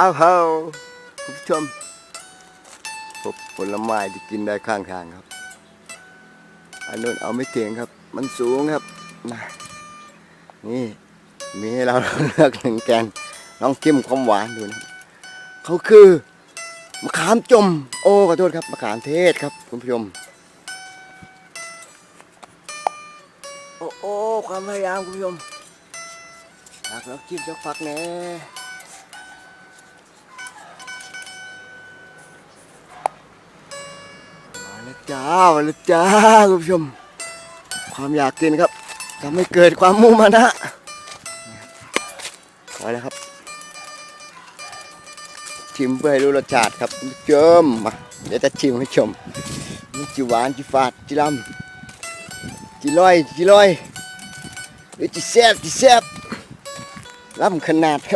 อ้าวเฮ้าคุณผู้ชมพบผลไม้ที่กินได้ข้างทางครับ อันนู้นเอาไม่ถึงครับ มันสูงครับนะนี่มีให้เราเลือกหนึ่งแกนลองกิมความหวานดูนะครับเขาคือมะขามจม โอ้ขอโทษครับมะขามเทศครับ คุณผู้ชมโอ้โอ้ความพยายามคุณผู้ชมอยากแล้วจิ้มจักฝักแหน่ จ้ามาแล้วจ้าคุณผู้ชม ความอยากกินครับทำให้เกิดความมุ่งมานะขอแล้วครับ ชิมเพื่อให้รู้รสชาติครับคุณผู้ชมมาเดี๋ยวจะชิมให้ชมนี่จีหวานจีฝาดจีลำจีลอยจีลอยหรือจีแซบจีแซบล้ำขนาดครับ